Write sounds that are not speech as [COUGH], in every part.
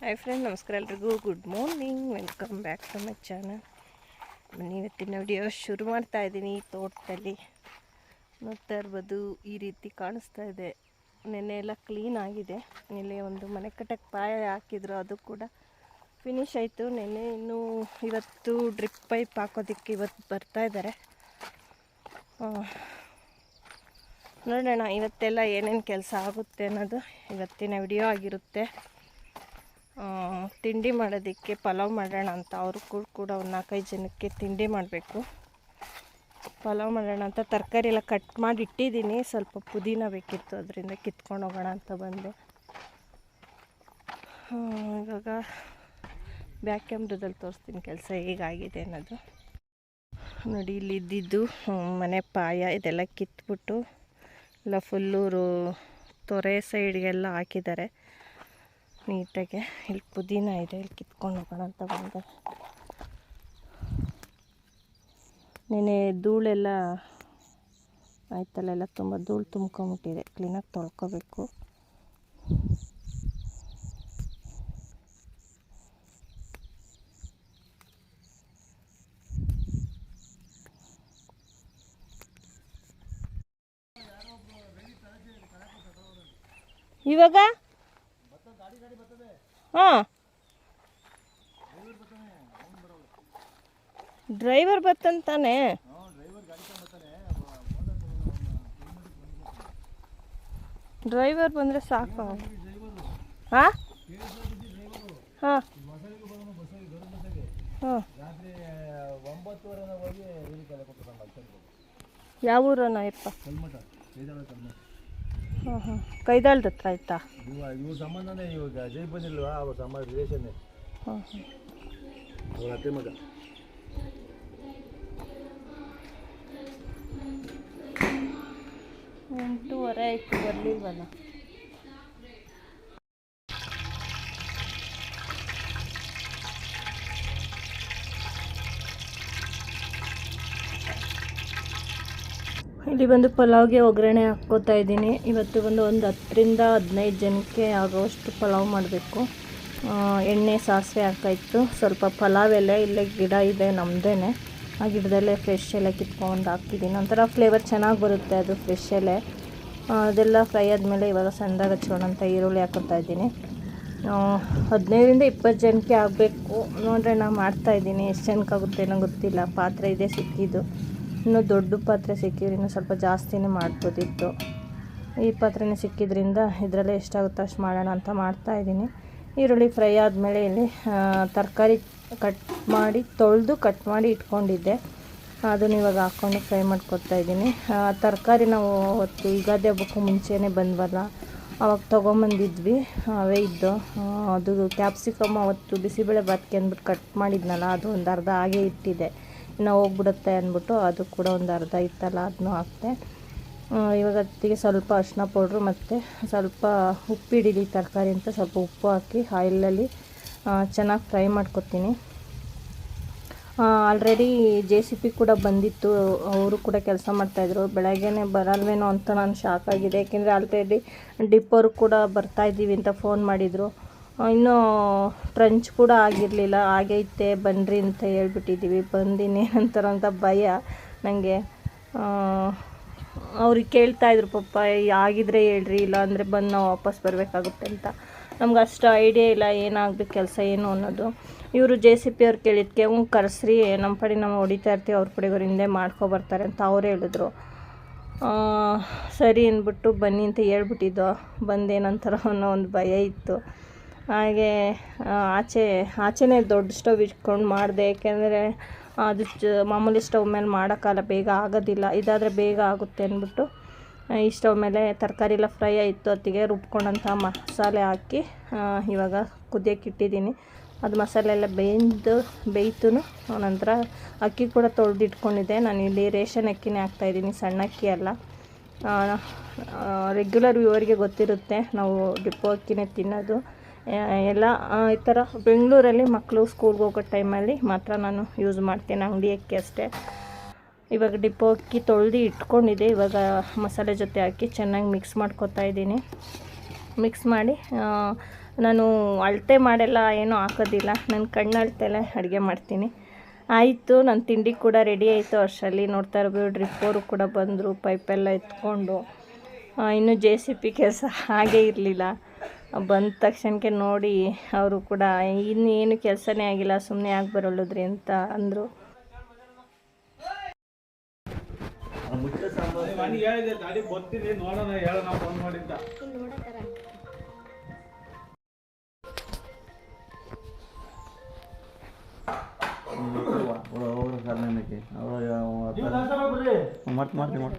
Hi friend ನಮಸ್ಕಾರ ಎಲ್ರಿಗೂ. Good morning welcome back to my channel ಬನ್ನಿ, ಇವತ್ತಿನ ವಿಡಿಯೋ ಶುರು ಮಾಡ್ತಾ ಇದ್ದೀನಿ ತೋಟದಲ್ಲಿ. ನೋಡ್ತಾ ಇರ್ಬೋದು, ಈ ರೀತಿ ಕಾಣಿಸ್ತಾ ಇದೆ. ನೆನ್ನೆ ಎಲ್ಲ ಕ್ಲೀನ್ ಆಗಿದೆ. ಇಲ್ಲಿ ಒಂದು ಮನೆ ಕಟ್ಟಕ್ಕೆ ಪಾಯ ಹಾಕಿದ್ರು, ಅದು ಕೂಡ ಫಿನಿಶ್ ಆಯಿತು. ನೆನ್ನೆ ಇನ್ನೂ ಇವತ್ತು ಡ್ರಿಪ್ ಪೈಪ್ ಹಾಕೋದಕ್ಕೆ ಇವತ್ತು ಬರ್ತಾ ಇದ್ದಾರೆ ನೋಡೋಣ, ಇವತ್ತೆಲ್ಲ ಏನೇನು ಕೆಲಸ ಆಗುತ್ತೆ ಅನ್ನೋದು. ಇವತ್ತಿನ ವಿಡಿಯೋ ಆಗಿರುತ್ತೆ. ತಿಂಡಿ ಮಾಡೋದಕ್ಕೆ ಪಲಾವ್ ಮಾಡೋಣ ಅಂತ. ಅವರು ಕೂಡ ಕೂಡ ಒಂದು ನಾಲ್ಕೈದು ಜನಕ್ಕೆ ತಿಂಡಿ ಮಾಡಬೇಕು. ಪಲಾವ್ ಮಾಡೋಣ ಅಂತ ತರಕಾರಿ ಎಲ್ಲ ಕಟ್ ಮಾಡಿ ಇಟ್ಟಿದ್ದೀನಿ. ಸ್ವಲ್ಪ ಪುದೀನ ಬೇಕಿತ್ತು, ಅದರಿಂದ ಕಿತ್ಕೊಂಡು ಹೋಗೋಣ ಅಂತ ಬಂದೆ. ಇವಾಗ ಬ್ಯಾಕ್ ಕ್ಯಾಮ್ರದಲ್ಲಿ ತೋರಿಸ್ತೀನಿ ಕೆಲಸ ಹೇಗಾಗಿದೆ ಅನ್ನೋದು. ನೋಡಿ, ಇಲ್ಲಿ ಇದ್ದಿದ್ದು ಮನೆ ಪಾಯ ಇದೆಲ್ಲ ಕಿತ್ಬಿಟ್ಟು, ಎಲ್ಲ ಫುಲ್ಲು ತೊರೆ ಸೈಡ್ಗೆಲ್ಲ ಹಾಕಿದ್ದಾರೆ. ನೀಟಾಗೆ ಇಲ್ಲಿ ಪುದೀನ ಇದೆ, ಇಲ್ಲಿ ಕಿತ್ಕೊಂಡು ಹೋಗೋಣ ಅಂತ ಬಂದೆ. ನೆನೆ ಧೂಳೆಲ್ಲ ಆಯ್ತಲ್ಲ ಎಲ್ಲ ತುಂಬ ಧೂಳು ತುಂಬ್ಕೊಂಬಿಟ್ಟಿದೆ. ಕ್ಲೀನಾಗಿ ತೊಳ್ಕೊಬೇಕು. ಇವಾಗ ಹಾಂ ಡ್ರೈವರ್ ಬತ್ತಂತಾನೆ. ಡ್ರೈವರ್ ಬಂದರೆ ಸಾಕು. ಹಾಂ? ಹಾಂ. ಹಾಂ. ಯಾವ ಊರನ ಯಪ್ಪ? ಹಾಂ ಹಾಂ. ಕೈದಾಳ್ದ ಹತ್ರ ಆಯ್ತಾ? ಇವ ಇವ್ರ ಸಂಬಂಧನೇ ಇವಾಗ ಜೈ ಬಂದಿಲ್ವಾ ಅವ್ರ ಸಂಬಂಧ ರಿಲೇಷನ್ನೇ ಹಾಂ ಹಾಂ. ಅವ್ರ ಅತ್ತೆ ಮಗ. ಎಂಟೂವರೆ ಆಯಿತು, ಬರಲಿಲ್ವಲ್ಲ? ಇಲ್ಲಿ ಬಂದು ಪಲಾವ್ಗೆ ಒಗ್ಗರಣೆ ಹಾಕ್ಕೋತಾ ಇದ್ದೀನಿ. ಇವತ್ತು ಬಂದು ಒಂದು ಹತ್ತರಿಂದ ಹದಿನೈದು ಜನಕ್ಕೆ ಆಗೋಷ್ಟು ಪಲಾವ್ ಮಾಡಬೇಕು. ಎಣ್ಣೆ ಸಾಸಿವೆ ಹಾಕಾಯಿತು ಸ್ವಲ್ಪ ಪಲಾವ್ ಎಲೆ, ಇಲ್ಲೇ ಗಿಡ ಇದೆ ನಮ್ಮದೇ ಆ ಗಿಡದಲ್ಲೇ ಫ್ರೆಶ್ ಎಲೆ ಕಿತ್ಕೊಂಡು ಹಾಕ್ತಿದ್ದೀನಿ ಒಂಥರ ಫ್ಲೇವರ್ ಚೆನ್ನಾಗಿ ಬರುತ್ತೆ ಅದು ಫ್ರೆಶ್ ಎಲೆ. ಅದೆಲ್ಲ ಫ್ರೈ ಆದಮೇಲೆ ಇವಾಗ ಸಣ್ಣದಾಗಿ ಹಚ್ಕೊಂಡಂಥ ಈರುಳ್ಳಿ ಹಾಕೊತಾ ಇದ್ದೀನಿ. ಹದಿನೈದರಿಂದ ಇಪ್ಪತ್ತು ಜನಕ್ಕೆ ಆಗಬೇಕು. ನೋಡ್ರೆ ನಾನು ಮಾಡ್ತಾಯಿದ್ದೀನಿ ಎಷ್ಟು ಜನಕ್ಕೆ ಆಗುತ್ತೆ ಏನೋ ಗೊತ್ತಿಲ್ಲ. ಪಾತ್ರೆ ಇದೆ ಸಿಕ್ಕಿದ್ದು. ಇನ್ನೂ ದೊಡ್ಡ ಪಾತ್ರೆ ಸಿಕ್ಕಿದ್ರೆ ಇನ್ನೂ ಸ್ವಲ್ಪ ಜಾಸ್ತಿನೇ ಮಾಡ್ಬೋದಿತ್ತು. ಈ ಪಾತ್ರೆನೇ ಸಿಕ್ಕಿದ್ರಿಂದ ಇದರಲ್ಲೇ ಎಷ್ಟಾಗುತ್ತೋ ಅಷ್ಟು ಮಾಡೋಣ ಅಂತ ಮಾಡ್ತಾಯಿದ್ದೀನಿ ಈರುಳ್ಳಿ ಫ್ರೈ ಆದಮೇಲೆ ಇಲ್ಲಿ ತರಕಾರಿ ಕಟ್ ಮಾಡಿ, ತೊಳೆದು ಕಟ್ ಮಾಡಿ ಇಟ್ಕೊಂಡಿದ್ದೆ. ಅದನ್ನು ಇವಾಗ ಹಾಕ್ಕೊಂಡು ಫ್ರೈ ಮಾಡ್ಕೊತಾ ಇದ್ದೀನಿ. ತರಕಾರಿ ನಾವು ಅವತ್ತು ಯುಗಾದಿ ಹಬ್ಬಕ್ಕೂ ಮುಂಚೆನೇ ಬಂದ್ವಲ್ಲ, ಅವಾಗ ತೊಗೊಂಬಂದಿದ್ವಿ. ಅವೇ ಇದ್ದು ಅದು ಕ್ಯಾಪ್ಸಿಕಮ್ ಅವತ್ತು ಬಿಸಿಬೇಳೆ ಬಾತ್ಗೆ ಅಂದ್ಬಿಟ್ಟು ಕಟ್ ಮಾಡಿದ್ನಲ್ಲ, ಅದು ಒಂದು ಅರ್ಧ ಹಾಗೆ ಇಟ್ಟಿದ್ದೆ. ಇನ್ನು ಹೋಗ್ಬಿಡುತ್ತೆ ಅಂದ್ಬಿಟ್ಟು, ಅದು ಕೂಡ ಒಂದು ಅರ್ಧ ಇತ್ತಲ್ಲ ಅದನ್ನೂ ಹಾಕ್ತೆ ಇವಾಗ ಅದಕ್ಕೆ ಸ್ವಲ್ಪ ಅರಿಶಿನ ಪೌಡ್ರು ಮತ್ತು ಸ್ವಲ್ಪ ಉಪ್ಪು ಹಿಡಿದಿ ತರಕಾರಿ ಅಂತ ಸ್ವಲ್ಪ ಉಪ್ಪು ಹಾಕಿ ಆಯಿಲಲ್ಲಿ ಚೆನ್ನಾಗಿ ಫ್ರೈ ಮಾಡ್ಕೊತೀನಿ. ಆಲ್ರೆಡಿ ಜೆ ಸಿ ಪಿ ಕೂಡ ಬಂದಿತ್ತು. ಅವರು ಕೂಡ ಕೆಲಸ ಮಾಡ್ತಾಯಿದ್ರು ಬೆಳಗ್ಗೆನೇ ಬರಲ್ವೇನೋ ಅಂತ ನಾನು ಶಾಕ್ ಆಗಿದೆ. ಯಾಕೆಂದರೆ ಆಲ್ರೆಡಿ ಡಿಪ್ಪೋರು ಕೂಡ ಬರ್ತಾ ಇದ್ದೀವಿ ಅಂತ ಫೋನ್ ಮಾಡಿದರು. ಇನ್ನೂ ಟ್ರಂಚ್ ಕೂಡ ಆಗಿರಲಿಲ್ಲ. ಆಗೈತೆ ಬನ್ನಿರಿ ಅಂತ ಹೇಳ್ಬಿಟ್ಟಿದ್ದೀವಿ. ಬಂದಿನಿ ಏನಂತಾರ ಅಂತ ಭಯ ನನಗೆ ಅವ್ರಿಗೆ ಕೇಳ್ತಾ ಇದ್ರು ಪಾಪ ಆಗಿದ್ರೆ ಹೇಳ್ರಿ ಇಲ್ಲ ಅಂದರೆ ಬಂದು ನಾವು ವಾಪಸ್ ಬರಬೇಕಾಗುತ್ತೆ ಅಂತ. ನಮ್ಗೆ ಅಷ್ಟು ಐಡಿಯಾ ಇಲ್ಲ, ಏನಾಗಬೇಕು ಕೆಲಸ ಏನು ಅನ್ನೋದು. ಇವರು ಜೆ ಸಿ ಪಿ ಅವ್ರು ಕೇಳಿದ್ಕೆ, ಹ್ಞೂ, ಕರೆಸ್ರಿ ನಮ್ಮ ಪಡಿ ನಾವು ಹೊಡಿತಾ ಇರ್ತೀವಿ, ಅವ್ರ ಪಡೆಗೆ ಅವ್ರು ಹಿಂದೆ ಮಾಡ್ಕೊಬರ್ತಾರೆ ಅಂತ ಅವ್ರು ಹೇಳಿದ್ರು. ಸರಿ ಅಂದ್ಬಿಟ್ಟು ಬನ್ನಿ ಅಂತ ಹೇಳ್ಬಿಟ್ಟಿದ್ದು. ಬಂದೇನಂತಾರೋ ಅನ್ನೋ ಒಂದು ಭಯ ಇತ್ತು. ಹಾಗೆ ಆಚೆ, ಆಚೆನೇ ದೊಡ್ಡ ಸ್ಟವ್ ಇಟ್ಕೊಂಡು ಮಾಡಿದೆ. ಏಕೆಂದರೆ ಅದು ಮಾಮೂಲಿ ಸ್ಟವ್ ಮೇಲೆ ಮಾಡೋಕ್ಕಲ್ಲ ಬೇಗ ಆಗೋದಿಲ್ಲ. ಇದಾದರೆ ಬೇಗ ಆಗುತ್ತೆ ಅಂದ್ಬಿಟ್ಟು ಈ ಸ್ಟವ್ ಮೇಲೆ ತರಕಾರಿ ಎಲ್ಲ ಫ್ರೈ ಆಯಿತು ಹೊತ್ತಿಗೆ ರುಬ್ಕೊಂಡಂಥ ಮಸಾಲೆ ಹಾಕಿ ಇವಾಗ ಕುದಿಯೋಕೆ ಇಟ್ಟಿದ್ದೀನಿ. ಅದು ಮಸಾಲೆ ಎಲ್ಲ ಬೇಯ್ದು ಬೇಯ್ತು ನಂತರ ಅಕ್ಕಿ ಕೂಡ ತೊಳೆದಿಟ್ಕೊಂಡಿದ್ದೆ. ನಾನು ಇಲ್ಲಿ ರೇಷನ್ ಅಕ್ಕಿನೇ ಹಾಕ್ತಾಯಿದ್ದೀನಿ ಸಣ್ಣ ಅಕ್ಕಿ ಅಲ್ಲ. ರೆಗ್ಯುಲರ್ ವ್ಯೂವರಿಗೆ ಗೊತ್ತಿರುತ್ತೆ. ನಾವು ಡಿಪೋ ಅಕ್ಕಿನೇ ತಿನ್ನೋದು. ಎಲ್ಲ ಈ ಥರ ಬೆಂಗಳೂರಲ್ಲಿ ಮಕ್ಕಳು ಸ್ಕೂಲ್ಗೆ ಹೋಗೋ ಟೈಮಲ್ಲಿ ಮಾತ್ರ ನಾನು ಯೂಸ್ ಮಾಡ್ತೀನಿ ಅಂಗಡಿ ಅಕ್ಕಿ ಅಷ್ಟೇ. ಇವಾಗ ಡಿಪೋ ಅಕ್ಕಿ ತೊಳೆದು ಇಟ್ಕೊಂಡಿದ್ದೆ. ಇವಾಗ ಮಸಾಲೆ ಜೊತೆ ಹಾಕಿ ಚೆನ್ನಾಗಿ ಮಿಕ್ಸ್ ಮಾಡ್ಕೊತಾ ಇದ್ದೀನಿ. ಮಿಕ್ಸ್ ಮಾಡಿ ನಾನು ಅಳತೆ ಮಾಡೆಲ್ಲ ಏನೂ ಹಾಕೋದಿಲ್ಲ. ನನ್ನ ಕಣ್ಣು ಅಳತೆಲ್ಲ ಅಡುಗೆ ಮಾಡ್ತೀನಿ. ಆಯಿತು ನನ್ನ ತಿಂಡಿ ಕೂಡ ರೆಡಿ ಆಯಿತು. ಅಷ್ಟರಲ್ಲಿ ನೋಡ್ತಾ ಇರ್ಬೋದು ಡ್ರಿಪ್ಪೋರು ಕೂಡ ಬಂದರು ಪೈಪೆಲ್ಲ ಎತ್ಕೊಂಡು. ಇನ್ನೂ ಇನ್ನು ಜೆ ಸಿ ಪಿ ಕೆಲಸ ಹಾಗೇ ಇರಲಿಲ್ಲ. ಬಂದ ತಕ್ಷಣಕ್ಕೆ ನೋಡಿ ಅವರು ಕೂಡ ಇನ್ನೇನು ಕೆಲಸನೇ ಆಗಿಲ್ಲ ಸುಮ್ಮನೆ ಯಾಕೆ ಬರಲ್ಲದ್ರಿ ಅಂತ ಅಂದರು. ಮಾಡ್ತೀನಿ ಹೇಳಿದೆ ಗಾಡಿ ಬರ್ತೀನಿ ನೋಡೋಣ ಹೇಳೋಣ ಫೋನ್ ಮಾಡಿದ್ದ ಮಾಡ್ತೀನಿ ಮಾಡ್ತೀನಿ ಮಾಡಿ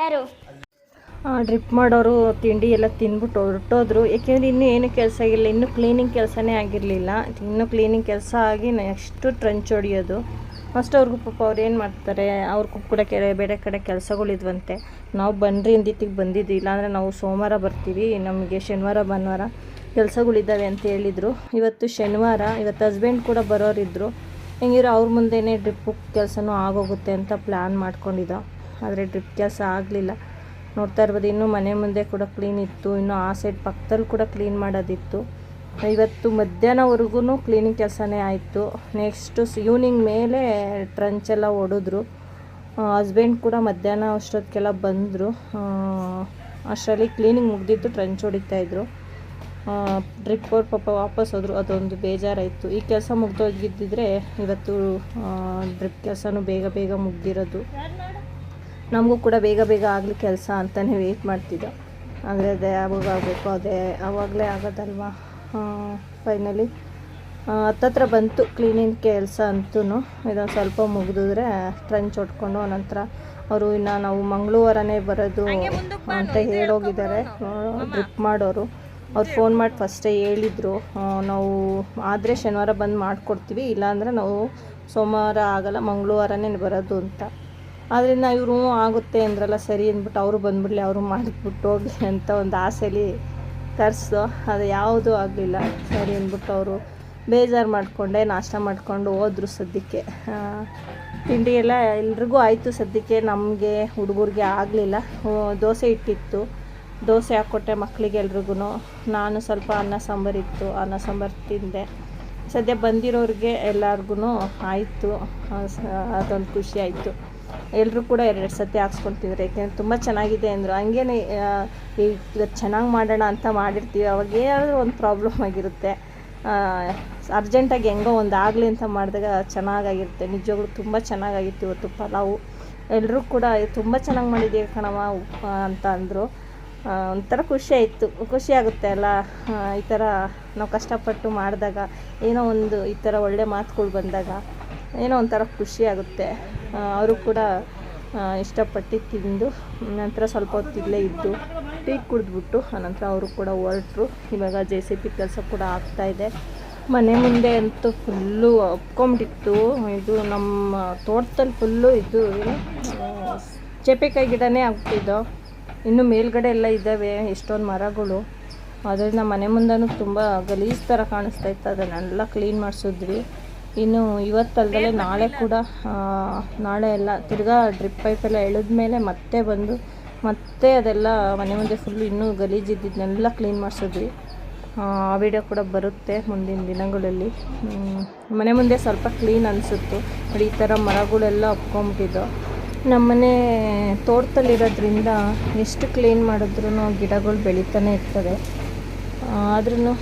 ಯಾರು? ಡ್ರಿಪ್ ಮಾಡೋರು, ತಿಂಡಿ ಎಲ್ಲ ತಿಂದ್ಬಿಟ್ಟು ಹೊರಟೋದ್ರು. ಯಾಕೆಂದ್ರೆ ಇನ್ನೂ ಏನು ಕೆಲಸ ಆಗಿಲ್ಲ. ಇನ್ನೂ ಕ್ಲೀನಿಂಗ್ ಕೆಲಸನೇ ಆಗಿರಲಿಲ್ಲ. ಇನ್ನೂ ಕ್ಲೀನಿಂಗ್ ಕೆಲಸ ಆಗಿ ನೆಕ್ಸ್ಟು ಟ್ರಂಚ್ ಹೊಡಿಯೋದು. ಫಸ್ಟ್ ಅವ್ರಿಗೂ ಪಾಪ ಅವ್ರು ಏನು ಮಾಡ್ತಾರೆ? ಅವ್ರಿಗೂ ಕೂಡ ಕೆರೆ, ಬೇರೆ ಕಡೆ ಕೆಲಸಗಳಿದ್ವಂತೆ ನಾವು ಬನ್ನಿರಿ ಇಂದಿತ್ತಿಗೆ ಬಂದಿದ್ದು ಇಲ್ಲಾಂದರೆ ನಾವು ಸೋಮವಾರ ಬರ್ತೀವಿ. ನಮಗೆ ಶನಿವಾರ, ಭಾನುವಾರ ಕೆಲಸಗಳಿದ್ದಾವೆ ಅಂತ ಹೇಳಿದರು. ಇವತ್ತು ಶನಿವಾರ, ಇವತ್ತು ಹಸ್ಬೆಂಡ್ ಕೂಡ ಬರೋರಿದ್ದರು ಹೆಂಗಿರೋ ಅವ್ರ ಮುಂದೆನೇ ಡ್ರಿಪ್ಪು ಕೆಲಸನೂ ಆಗೋಗುತ್ತೆ ಅಂತ ಪ್ಲ್ಯಾನ್ ಮಾಡ್ಕೊಂಡಿದ್ದ. ಆದರೆ ಡ್ರಿಪ್ ಕೆಲಸ ಆಗಲಿಲ್ಲ. ನೋಡ್ತಾ ಇರ್ಬೋದು, ಇನ್ನೂ ಮನೆ ಮುಂದೆ ಕೂಡ ಕ್ಲೀನ್ ಇತ್ತು. ಇನ್ನು ಆ ಸೈಡ್ ಪಕ್ಕದಲ್ಲಿ ಕೂಡ ಕ್ಲೀನ್ ಮಾಡೋದಿತ್ತು. ಇವತ್ತು ಮಧ್ಯಾಹ್ನವರೆಗೂ ಕ್ಲೀನಿಂಗ್ ಕೆಲಸನೇ ಆಯಿತು. ನೆಕ್ಸ್ಟು ಈವ್ನಿಂಗ್ ಮೇಲೆ ಟ್ರಂಚ್ ಎಲ್ಲ ಹೊಡೆದ್ರು ಹಸ್ಬೆಂಡ್ ಕೂಡ ಮಧ್ಯಾಹ್ನ ಅಷ್ಟೊತ್ತಿಗೆಲ್ಲ ಬಂದರು. ಅಷ್ಟರಲ್ಲಿ ಕ್ಲೀನಿಂಗ್ ಮುಗ್ದಿತ್ತು ಟ್ರಂಚ್ ಹೊಡಿತಾಯಿದ್ರು ಡ್ರಿಪ್ ಅವ್ರು ಪಾಪ ವಾಪಸ್ ಹೋದರು. ಅದೊಂದು ಬೇಜಾರಾಯಿತು. ಈ ಕೆಲಸ ಮುಗ್ದೋಗಿದ್ದಿದ್ರೆ ಇವತ್ತು ಡ್ರಿಪ್ ಕೆಲಸನೂ ಬೇಗ ಬೇಗ ಮುಗ್ದಿರೋದು. ನಮಗೂ ಕೂಡ ಬೇಗ ಬೇಗ ಆಗಲಿ ಕೆಲಸ ಅಂತಲೇ ವೆಯ್ಟ್ ಮಾಡ್ತಿದ್ದೋ. ಆದರೆ ಅದೇ ಯಾವಾಗ ಆಗಬೇಕು ಅದೇ ಆವಾಗಲೇ ಆಗೋದಲ್ವಾ? ಫೈನಲಿ ಹತ್ತತ್ರ ಬಂತು ಕ್ಲೀನಿಂಗ್ ಕೆಲಸ ಅಂತೂ ಇದೊಂದು ಸ್ವಲ್ಪ ಮುಗಿದಿದ್ರೆ ಟ್ರೆಂಚ್ ಹೊಡ್ಕೊಂಡು ನಂತರ ಅವರು ಇನ್ನು ನಾವು ಮಂಗಳವಾರನೇ ಬರೋದು ಅಂತ ಹೇಳೋಗಿದ್ದಾರೆ. ಡ್ರಿಪ್ ಮಾಡೋರು. ಅವ್ರು ಫೋನ್ ಮಾಡಿ ಫಸ್ಟೇ ಹೇಳಿದರು ನಾವು ಆದರೆ ಶನಿವಾರ ಬಂದು ಮಾಡಿಕೊಡ್ತೀವಿ ಇಲ್ಲಾಂದರೆ ನಾವು ಸೋಮವಾರ ಆಗಲ್ಲ ಮಂಗಳವಾರನೇ ಬರೋದು ಅಂತ. ಆದ್ದರಿಂದ ಇವರು ಆಗುತ್ತೆ ಅಂದ್ರಲ್ಲ, ಸರಿ ಅಂದ್ಬಿಟ್ಟು ಅವರು ಬಂದ್ಬಿಡಲಿ, ಅವರು ಮಾಡಿಬಿಟ್ಟು ಹೋಗಿ [LAUGHS] ಅಂತ ಒಂದು ಆಸೆಲಿ ತರಿಸ್ದು ಅದು ಯಾವುದೂ ಆಗಲಿಲ್ಲ. ಸರಿ ಅಂದ್ಬಿಟ್ಟು ಅವರು ಬೇಜಾರು ಮಾಡಿಕೊಂಡೆ, ನಾಷ್ಟ ಮಾಡಿಕೊಂಡು ಹೋದ್ರು ಸದ್ಯಕ್ಕೆ. ತಿಂಡಿ ಎಲ್ಲ ಎಲ್ರಿಗೂ ಆಯಿತು ಸದ್ಯಕ್ಕೆ. ನಮಗೆ, ಹುಡುಗರಿಗೆ ಆಗಲಿಲ್ಲ. ದೋಸೆ ಇಟ್ಟಿತ್ತು. ದೋಸೆ ಹಾಕ್ಕೊಟ್ಟೆ ಮಕ್ಕಳಿಗೆ ಎಲ್ರಿಗೂ ನಾನು ಸ್ವಲ್ಪ ಅನ್ನ ಸಾಂಬಾರು ಇತ್ತು. ಅನ್ನ ಸಾಂಬಾರು ತಿಂದೆ. ಸದ್ಯ ಬಂದಿರೋರಿಗೆ ಎಲ್ಲರಿಗೂ ಆಯಿತು. ಅದೊಂದು ಖುಷಿ ಆಯಿತು. ಎಲ್ಲರೂ ಕೂಡ ಎರಡು ಸತಿ ಹಾಕ್ಸ್ಕೊತಿದ್ರು ಯಾಕೆಂದರೆ ತುಂಬ ಚೆನ್ನಾಗಿದೆ ಅಂದರು. ಹಂಗೇನೆ ಈಗ ಚೆನ್ನಾಗಿ ಮಾಡೋಣ ಅಂತ ಮಾಡಿರ್ತೀವಿ. ಅವಾಗ ಏನಾದರೂ ಒಂದು ಪ್ರಾಬ್ಲಮ್ ಆಗಿರುತ್ತೆ. ಅರ್ಜೆಂಟಾಗಿ ಹೆಂಗೋ ಒಂದು ಆಗಲಿ ಅಂತ ಮಾಡಿದಾಗ ಚೆನ್ನಾಗಾಗಿರುತ್ತೆ. ನಿಜವಾಗ್ಲೂ ತುಂಬ ಚೆನ್ನಾಗಾಗಿತ್ತು ಇವತ್ತು ಪಲಾವು. ಎಲ್ಲರೂ ಕೂಡ ತುಂಬ ಚೆನ್ನಾಗಿ ಮಾಡಿದ್ದೀವಿ ಕಣವ ಅಂತ ಅಂದರು. ಒಂಥರ ಖುಷಿ ಆಯಿತು. ಖುಷಿ ಆಗುತ್ತೆ ಅಲ್ಲ? ಈ ಥರ ನಾವು ಕಷ್ಟಪಟ್ಟು ಮಾಡಿದಾಗ, ಏನೋ ಒಂದು ಈ ಥರ ಒಳ್ಳೆ ಮಾತುಗಳು ಬಂದಾಗ, ಏನೋ ಒಂಥರ ಖುಷಿ ಆಗುತ್ತೆ. ಅವರು ಕೂಡ ಇಷ್ಟಪಟ್ಟು ತಿಂದು, ನಂತರ ಸ್ವಲ್ಪ ಹೊತ್ತು ಇಲ್ಲೇ ಇದ್ದು, ಟೀ ಕುಡಿದ್ಬಿಟ್ಟು, ಆನಂತರ ಅವರು ಕೂಡ ಹೊರಟ್ರು. ಇವಾಗ ಜೆ ಸಿ ಪಿ ಕೆಲಸ ಕೂಡ ಆಗ್ತಾಯಿದೆ ಮನೆ ಮುಂದೆ ಅಂತೂ ಫುಲ್ಲು ಒಪ್ಕೊಂಬಿಟ್ಟಿತ್ತು ಇದು ನಮ್ಮ ತೋಟದಲ್ಲಿ ಫುಲ್ಲು ಇದು ಚೇಪೆಕಾಯಿ ಗಿಡನೇ ಆಗ್ಬಿಟ್ಟಿದ್ದು. ಇನ್ನು ಮೇಲ್ಗಡೆ ಎಲ್ಲ ಇದ್ದಾವೆ, ಎಷ್ಟೊಂದು ಮರಗಳು. ಅದರಿಂದ ಮನೆ ಮುಂದೆನೂ ತುಂಬ ಗಲೀಜು ಥರ ಕಾಣಿಸ್ತಾ ಇತ್ತು. ಅದನ್ನೆಲ್ಲ ಕ್ಲೀನ್ ಮಾಡಿಸಿದ್ವಿ. ಇನ್ನು ಇವತ್ತಲ್ಲದೆ ನಾಳೆ ಕೂಡ ನಾಳೆ ಎಲ್ಲ ತಿರ್ಗಾ ಡ್ರಿಪ್ ಪೈಪೆಲ್ಲ ಎಳೆದ್ಮೇಲೆ ಮತ್ತೆ ಬಂದು ಮತ್ತೆ ಅದೆಲ್ಲ ಮನೆ ಮುಂದೆ ಫುಲ್ಲು ಇನ್ನೂ ಗಲೀಜಿದ್ದನ್ನೆಲ್ಲ ಕ್ಲೀನ್ ಮಾಡಿಸಿದ್ವಿ. ಆ ವಿಡಿಯೋ ಕೂಡ ಬರುತ್ತೆ ಮುಂದಿನ ದಿನಗಳಲ್ಲಿ. ಮನೆ ಮುಂದೆ ಸ್ವಲ್ಪ ಕ್ಲೀನ್ ಅನಿಸುತ್ತೆ. ನೋಡಿ ಈ ಥರ ಮರಗಳೆಲ್ಲ ಒಪ್ಕೊಂಬಿಟ್ಟಿದ್ದು. ನಮ್ಮನೆ ತೋಟದಲ್ಲಿರೋದ್ರಿಂದ ಎಷ್ಟು ಕ್ಲೀನ್ ಮಾಡಿದ್ರೂ ಗಿಡಗಳು ಬೆಳೀತಾನೆ ಇರ್ತದೆ. ಆದ್ರೂ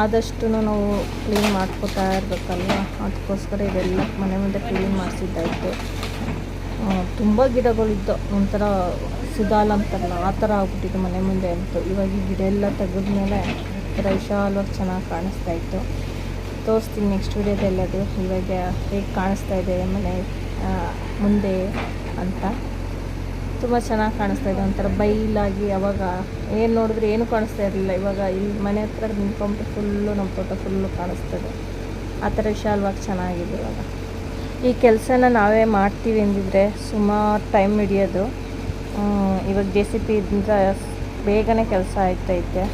ಆದಷ್ಟು ನಾವು ಕ್ಲೀನ್ ಮಾಡ್ಕೋತಾ ಇರಬೇಕಲ್ವ? ಅದಕ್ಕೋಸ್ಕರ ಇದೆಲ್ಲ ಮನೆ ಮುಂದೆ ಕ್ಲೀನ್ ಮಾಡಿಸಿದ್ದಾಯಿತು ತುಂಬ ಗಿಡಗಳಿದ್ದು ಒಂಥರ ಸುಧಾಲ್ ಅಂತಾರಲ್ಲ, ಆ ಥರ ಆಗ್ಬಿಟ್ಟಿತ್ತು ಮನೆ ಮುಂದೆ ಅಂತೂ. ಇವಾಗ ಈ ಗಿಡ ಎಲ್ಲ ತೆಗೆದ್ಮೇಲೆ ಒಂಥರ ವಿಶಾಲವಾಗಿ ಚೆನ್ನಾಗಿ ಕಾಣಿಸ್ತಾ ಇತ್ತು. ತೋರಿಸ್ತೀನಿ ನೆಕ್ಸ್ಟ್ ವೀಡಿಯೋದೆಲ್ಲದು ಇವಾಗ ಹೇಗೆ ಕಾಣಿಸ್ತಾ ಇದೆ ಮನೆ ಮುಂದೆ ಅಂತ. ತುಂಬ ಚೆನ್ನಾಗಿ ಕಾಣಿಸ್ತಾ ಇದೆ. ಒಂಥರ ಬೈಲಾಗಿ ಅವಾಗ ಏನು ನೋಡಿದ್ರೆ ಏನು ಕಾಣಿಸ್ತಾ ಇರಲಿಲ್ಲ. ಇವಾಗ ಇಲ್ಲಿ ಮನೆ ಹತ್ರ ನಿಂತ್ಕೊಂಬಿಟ್ಟು ಫುಲ್ಲು ನಮ್ಮ ತೋಟ ಫುಲ್ಲು ಕಾಣಿಸ್ತದೆ ಆ ಥರ ವಿಶಾಲವಾಗಿ ಚೆನ್ನಾಗಿದೆ ಇವಾಗ. ಈ ಕೆಲಸನ ನಾವೇ ಮಾಡ್ತೀವಿ ಅಂದಿದ್ರೆ ಸುಮಾರು ಟೈಮ್ ಹಿಡಿಯೋದು. ಇವಾಗ ಜೆ ಸಿ ಪಿ ಇದ್ರ ಬೇಗನೆ ಕೆಲಸ ಆಯ್ತೈತೆ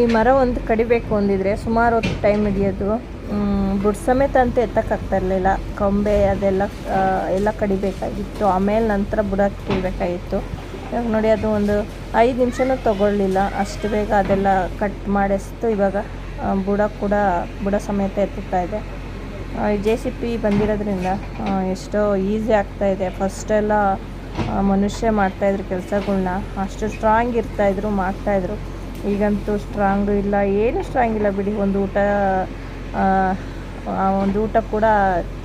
ಈ ಮರ ಒಂದು ಕಡಿಬೇಕು ಅಂದಿದ್ರೆ ಸುಮಾರು ಹೊತ್ತು ಟೈಮ್ ಹಿಡಿಯೋದು. ಬುಡ್ ಸಮೇತ ಅಂತ ಎತ್ತಕ್ಕಾಗ್ತಾ ಇರಲಿಲ್ಲ. ಕೊಂಬೆ ಅದೆಲ್ಲ ಎಲ್ಲ ಕಡಿಬೇಕಾಗಿತ್ತು. ಆಮೇಲೆ ನಂತರ ಬುಡಕ್ಕೆ ಕೀಳ್ಬೇಕಾಗಿತ್ತು ಇವಾಗ ನೋಡಿ, ಅದು ಒಂದು ಐದು ನಿಮಿಷನೂ ತಗೊಳ್ಳಿಲ್ಲ. ಅಷ್ಟು ಬೇಗ ಅದೆಲ್ಲ ಕಟ್ ಮಾಡಿಸ್ತು. ಇವಾಗ ಬುಡ ಕೂಡ, ಬುಡ ಸಮೇತ ಎತ್ತುತ್ತಾ ಇದೆ. ಜೆ ಸಿ ಪಿ ಬಂದಿರೋದ್ರಿಂದ ಎಷ್ಟೋ ಈಸಿ ಆಗ್ತಾಯಿದೆ ಫಸ್ಟೆಲ್ಲ ಮನುಷ್ಯ ಮಾಡ್ತಾಯಿದ್ರು ಕೆಲಸಗಳ್ನ. ಅಷ್ಟು ಸ್ಟ್ರಾಂಗ್ ಇರ್ತಾಯಿದ್ರು ಮಾಡ್ತಾಯಿದ್ರು ಈಗಂತೂ ಸ್ಟ್ರಾಂಗು ಇಲ್ಲ, ಏನು ಸ್ಟ್ರಾಂಗ್ ಇಲ್ಲ ಬಿಡಿ. ಒಂದು ಊಟ ಒಂದು ಊಟ ಕೂಡ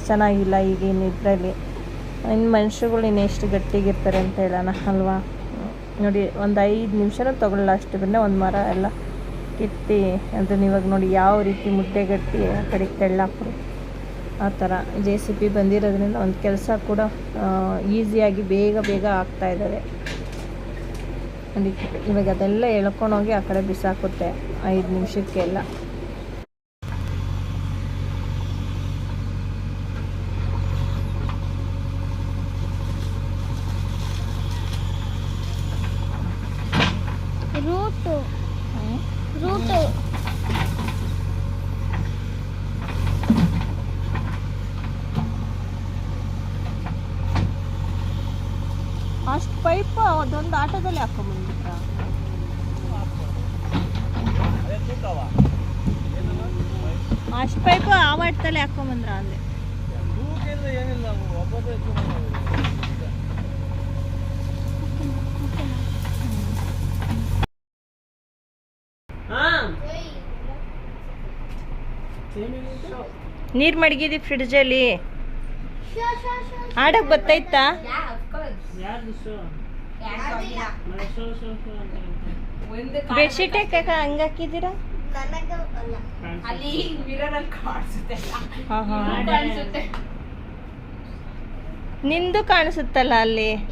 ಚೆನ್ನಾಗಿಲ್ಲ ಈಗಿನ ಇದರಲ್ಲಿ. ಇನ್ನು ಮನುಷ್ಯರುಗಳು ಇನ್ನು ಎಷ್ಟು ಗಟ್ಟಿಗಿರ್ತಾರೆ ಅಂತ ಹೇಳೋಣ, ಅಲ್ವಾ? ನೋಡಿ, ಒಂದು ಐದು ನಿಮಿಷನೂ ತೊಗೊಳ್ಳಲ್ಲ ಅಷ್ಟು ಬಂದರೆ ಒಂದು ಮರ ಎಲ್ಲ ಕಿತ್ತಿ ಅದನ್ನು ಇವಾಗ ನೋಡಿ ಯಾವ ರೀತಿ ಮುದ್ದೆ ಗಟ್ಟಿ ಆ ಕಡೆಗೆ ತೆಳ್ಳಾಕ್ರು ಆ ಥರ. ಜೆ ಸಿ ಪಿ ಬಂದಿರೋದ್ರಿಂದ ಒಂದು ಕೆಲಸ ಕೂಡ ಈಸಿಯಾಗಿ ಬೇಗ ಬೇಗ ಆಗ್ತಾ ಇದ್ದಾರೆ ಇವಾಗ ಅದೆಲ್ಲ ಎಳ್ಕೊಂಡೋಗಿ ಆ ಕಡೆ ಬಿಸಾಕುತ್ತೆ. ಐದು ನಿಮಿಷಕ್ಕೆಲ್ಲ. ಅಷ್ಟು ಪೈಪ್ ಅದೊಂದು ಆಟೋದಲ್ಲಿ ಹಾಕೊಂಬಂದ್ಬಿಟ್ರ ಅದೇ ತೂಕವ ಅಷ್ಟು ಪೈಪು ಆ ಆಟದಲ್ಲಿ ಹಾಕೊಂಬಂದ್ರ ಅಂದೆ. ನೀರ್ ಮಡಗಿದಿ ಫ್ರಿಡ್ಜ್ ಅಲ್ಲಿ ಆಡಕ್. ನೀರು ಮಡಗಿದಿ ಫ್ರಿಡ್ಜಲ್ಲಿ ಆಡಕ್ಕೆ ಬತ್ತೈತಾ ಬೆಡ್ಶೀಟ್ ಯಾಕೆ ಹಂಗೆ ಹಾಕಿದ್ದೀರಾ? ಅಲ್ಲಿ ಮಿರರ್ ಅಲ್ಲಿ? ಕಾಣಿಸುತ್ತೆ ಹಾಂ. ಹಾಂ ಕಾಣಿಸುತ್ತೆ. ನಿಂದು ಕಾಣಿಸುತ್ತಲ್ಲ ಅಲ್ಲಿ? ಹಾ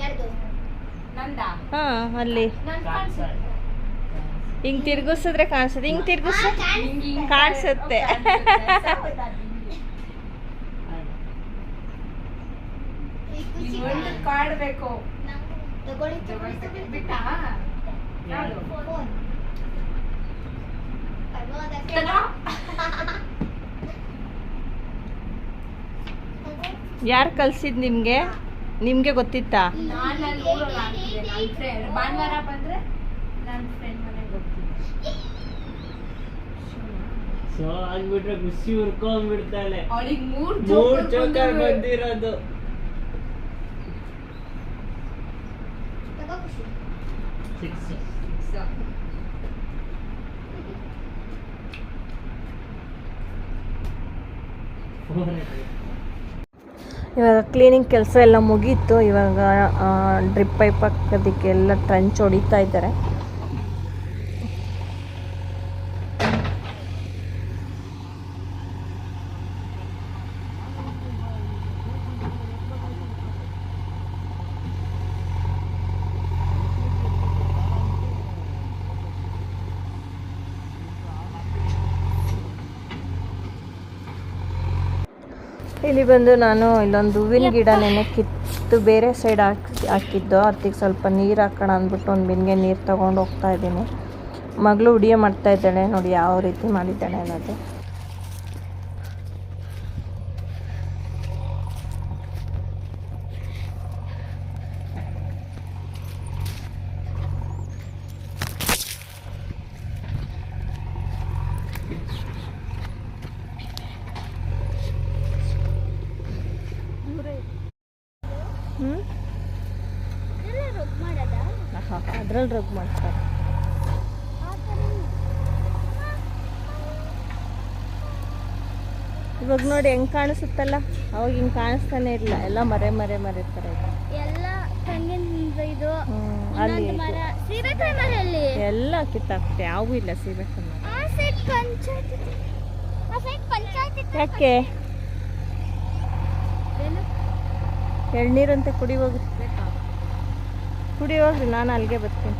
ಹಾಂ ಅಲ್ಲಿ. ನನ್ ಕಾಣಿಸುತ್ತೆ. ಹಿಂಗ್ ತಿರ್ಗಿಸಿದ್ರೆ ಕಾಣಿಸುತ್ತೆ. ಹಿಂಗ್ ತಿರ್ಗಿಸ ಕಾಣಿಸುತ್ತೆ. ಕಾಡ್ಬೇಕು. [LAUGHS] ಯಾರು ಕಲ್ಸಿದ್ ನಿಮ್ಗೆ? ನಿಮ್ಗೆ ಗೊತ್ತಿತ್ತಾ? ನಾನ್ ಅಲ್ಲಿ ಊರಲ್ಲಿ ಆಗ್ತಿದೆ ಭಾನುವಾರ ಬಂದ್ರೆ ನನ್ ಫ್ರೆಂಡ್ ಮನೆಗೆ ಹೋಗ್ತೀನಿ. ಸೊ ಆಗ್ಬಿಟ್ರೆ ಖುಷಿ ಮೂರ್. ಬಂದಿರೋದು. ಸಿಕ್ಸ್ So, ಫೋರ್ ಇವಾಗ ಕ್ಲೀನಿಂಗ್ ಕೆಲಸ ಎಲ್ಲ ಮುಗೀತು. ಇವಾಗ ಡ್ರಿಪ್ ಪೈಪ್ ಹಾಕೋದಕ್ಕೆಲ್ಲ ಟ್ರಂಚ್ ಹೊಡಿತಾ ಇದ್ದಾರೆ. ಬಂದು ನಾನು ಇಲ್ಲೊಂದು ಹೂವಿನ ಗಿಡ ನೆನೆ ಕಿತ್ತು ಬೇರೆ ಸೈಡ್ ಹಾಕಿ ಹಾಕಿದ್ದು. ಅದಕ್ಕೆ ಸ್ವಲ್ಪ ನೀರು ಹಾಕೋಣ ಅಂದ್ಬಿಟ್ಟು ಒಂದು ಬಿನ್ಗೆ ನೀರು ತೊಗೊಂಡು ಹೋಗ್ತಾ ಇದ್ದೀನಿ. ಮಗಳು ಉಡಿಯೋ ಮಾಡ್ತಾ ಇದ್ದಾಳೆ. ನೋಡಿ ಯಾವ ರೀತಿ ಮಾಡಿದ್ದಾಳೆ ಅನ್ನೋದು ಹ್ಞೂ ಅದ್ರಲ್ಲಿ ರಗ್ ಮಾಡ್ತಾರೆ ಇವಾಗ ನೋಡಿ ಹೆಂಗ್ ಕಾಣಿಸುತ್ತಲ್ಲ? ಅವಾಗ ಹಿಂಗ್ ಕಾಣಿಸ್ತಾನೆ ಇಲ್ಲ. ಎಲ್ಲ ಮರೆ ಮರೆ ಮರೆ ಥರ ಇದೆ. ಎಲ್ಲ ತೆಂಗಿನ ಇದು. ಅಲ್ಲಿ ಎಲ್ಲ ಕಿತ್ತಾಕ್ತೆ ಯಾವೂ ಇಲ್ಲ ಸೀಬೆ. ಯಾಕೆ? ಎಳ್ನೀರಂತೆ ಕುಡಿ ಹೋಗ್ರಿ ಕುಡಿ ಹೋಗ್ರಿ ನಾನು ಅಲ್ಲಿಗೆ ಬರ್ತೀನಿ.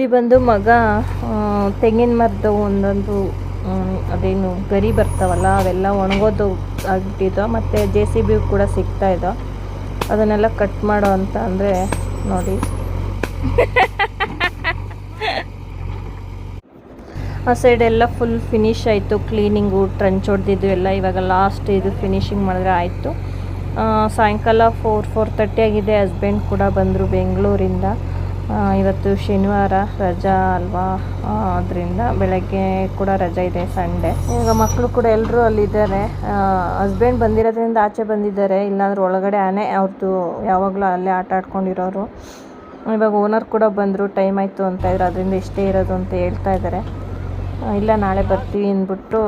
ಇಲ್ಲಿ ಬಂದು ಮಗ ತೆಂಗಿನ ಮರದ ಒಂದೊಂದು ಅದೇನು ಗರಿ ಬರ್ತಾವಲ್ಲ, ಅವೆಲ್ಲ ಒಣಗೋದು ಆಗಿಬಿಟ್ಟಿದ್ದೋ ಮತ್ತು ಜೆ ಸಿ ಬಿ ಕೂಡ ಸಿಗ್ತಾ ಇದ್ದೋ ಅದನ್ನೆಲ್ಲ ಕಟ್ ಮಾಡೋ ಅಂತ ಅಂದರೆ ನೋಡಿ. [LAUGHS] ಆ ಸೈಡ್ ಎಲ್ಲ ಫುಲ್ ಫಿನಿಶ್ ಆಯಿತು. ಕ್ಲೀನಿಂಗು ಟ್ರಂಚ್ ಹೊಡೆದಿದ್ದು ಎಲ್ಲ. ಇವಾಗ ಲಾಸ್ಟ್ ಇದು ಫಿನಿಶಿಂಗ್ ಮಾಡಿದ್ರೆ ಆಯಿತು. ಸಾಯಂಕಾಲ ಫೋರ್ ಫೋರ್ ತರ್ಟಿ ಆಗಿದೆ. ಹಸ್ಬೆಂಡ್ ಕೂಡ ಬಂದರು ಬೆಂಗಳೂರಿಂದ ಇವತ್ತು ಶನಿವಾರ ರಜಾ ಅಲ್ವಾ? ಅದರಿಂದ ಬೆಳಗ್ಗೆ ಕೂಡ ರಜಾ ಇದೆ, ಸಂಡೇ. ಈಗ ಮಕ್ಕಳು ಕೂಡ ಎಲ್ಲರೂ ಅಲ್ಲಿದ್ದಾರೆ. ಹಸ್ಬೆಂಡ್ ಬಂದಿರೋದ್ರಿಂದ ಆಚೆ ಬಂದಿದ್ದಾರೆ. ಇಲ್ಲಾಂದ್ರೆ ಒಳಗಡೆ ಆನೆ ಅವ್ರದ್ದು ಯಾವಾಗಲೂ ಅಲ್ಲೇ ಆಟ ಆಡ್ಕೊಂಡಿರೋರು. ಇವಾಗ ಓನರ್ ಕೂಡ ಬಂದರು, ಟೈಮ್ ಆಯಿತು ಅಂತ ಇದ್ರು. ಅದರಿಂದ ಇಷ್ಟೇ ಇರೋದು ಅಂತ ಹೇಳ್ತಾ ಇದ್ದಾರೆ. ಇಲ್ಲ, ನಾಳೆ ಬರ್ತೀವಿ ಅಂದ್ಬಿಟ್ಟು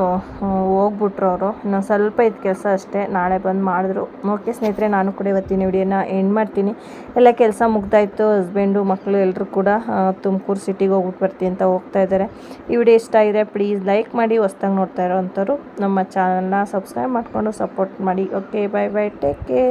ಹೋಗ್ಬಿಟ್ರು ಅವರು. ಇನ್ನೊಂದು ಸ್ವಲ್ಪ ಇದು ಕೆಲಸ ಅಷ್ಟೇ, ನಾಳೆ ಬಂದು ಮಾಡಿದ್ರು. ಓಕೆ ಸ್ನೇಹಿತರೆ, ನಾನು ಕೂಡ ಇವತ್ತಿನ ವಿಡಿಯೋನ ಎಂಡ್ ಮಾಡ್ತೀನಿ. ಎಲ್ಲ ಕೆಲಸ ಮುಗ್ದಾಯಿತು ಹಸ್ಬೆಂಡು ಮಕ್ಕಳು ಎಲ್ಲರೂ ಕೂಡ ತುಮಕೂರು ಸಿಟಿಗೆ ಹೋಗ್ಬಿಟ್ಟು ಬರ್ತೀನಿ ಅಂತ ಹೋಗ್ತಾ ಇದ್ದಾರೆ ಈ ವಿಡಿಯೋ ಇಷ್ಟ ಆಗಿದೆ ಪ್ಲೀಸ್ ಲೈಕ್ ಮಾಡಿ, ಹೊಸ್ದಾಗಿ ನೋಡ್ತಾ ಇರೋವಂಥವ್ರು ನಮ್ಮ ಚಾನಲ್ನ ಸಬ್ಸ್ಕ್ರೈಬ್ ಮಾಡಿಕೊಂಡು ಸಪೋರ್ಟ್ ಮಾಡಿ. Okay bye bye take care